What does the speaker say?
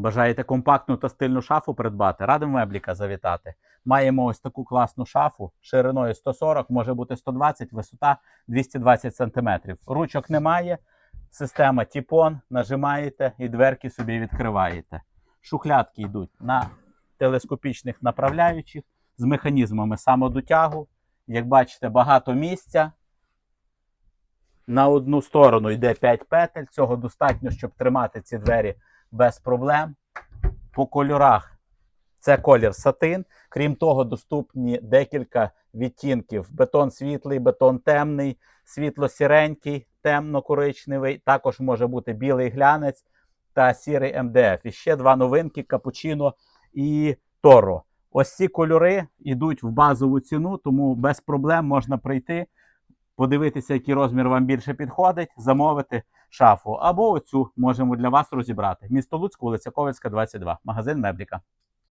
Бажаєте компактну та стильну шафу придбати? Радимо мебліка завітати. Маємо ось таку класну шафу шириною 140, може бути 120, висота 220 см. Ручок немає. Система Тіпон, нажимаєте і дверки собі відкриваєте. Шухлядки йдуть на телескопічних направляючих з механізмами самодотягу. Як бачите, багато місця. На одну сторону йде 5 петель. Цього достатньо, щоб тримати ці двері без проблем. По кольорах це колір сатин. Крім того, доступні декілька відтінків: бетон світлий, бетон темний, світло-сіренький, темно-коричневий. Також може бути білий глянець та сірий МДФ. І ще два новинки: капучино і торо. Ось ці кольори йдуть в базову ціну, тому без проблем можна прийти, подивитися, який розмір вам більше підходить, замовити шафу. Або оцю можемо для вас розібрати. Місто Луцьк, вулиця Ковальська, 22, магазин Мебліка.